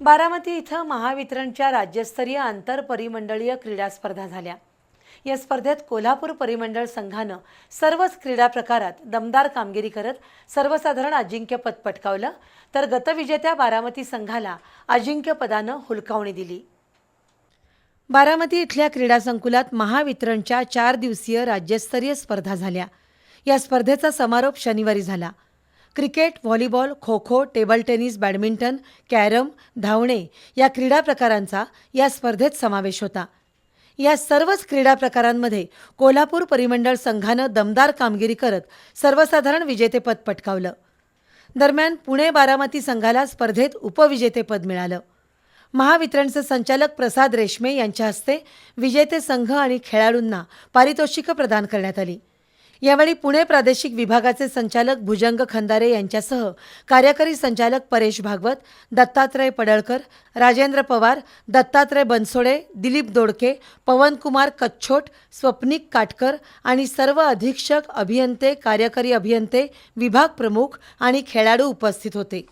बारामती इथं महावितरणच्या राज्यस्तरीय आंतरपरिमंडळीय क्रीडा स्पर्धा झाल्या. या स्पर्धेत कोल्हापूर परिमंडळ संघानं सर्वच क्रीडा प्रकारात दमदार कामगिरी करत सर्वसाधारण अजिंक्यपद पटकावलं तर गतविजेत्या बारामती संघाला अजिंक्यपदानं हुलकावणी दिली. बारामती इथल्या क्रीडा संकुलात महावितरणच्या चार दिवसीय राज्यस्तरीय स्पर्धा झाल्या. या स्पर्धेचा समारोप शनिवारी झाला. Cricket volleyball kho kho table tennis badminton carrom धावणे या क्रीडा प्रकारांचा या स्पर्धेत समावेश होता. या सर्वच क्रीडा प्रकारांमध्ये कोल्हापूर परिमंडळ संघानं दमदार कामगिरी करत सर्वसाधारण विजेतेपद पटकावलं. दरम्यान पुणे बारामती संघाला स्पर्धेत उपविजेतेपद मिळालं. महावितरणचे संचालक प्रसाद रेशमे यांच्या हस्ते विजेते संघ आणि खेळाडूंना पारितोषिकं प्रदान करण्यात आली. यावेळी पुणे प्रादेशिक विभागाचे संचालक भुजंग खंदारे यांच्यासह कार्यकारी संचालक परेश भागवत दत्तात्रय पडळकर राजेंद्र पवार दत्तात्रय बनसोडे दिलीप दोडके पवनकुमार कच्छोट स्वप्निक काटकर आणि सर्व अधीक्षक अभियंते कार्यकारी अभियंते विभाग प्रमुख आणि खेळाडू उपस्थित होते.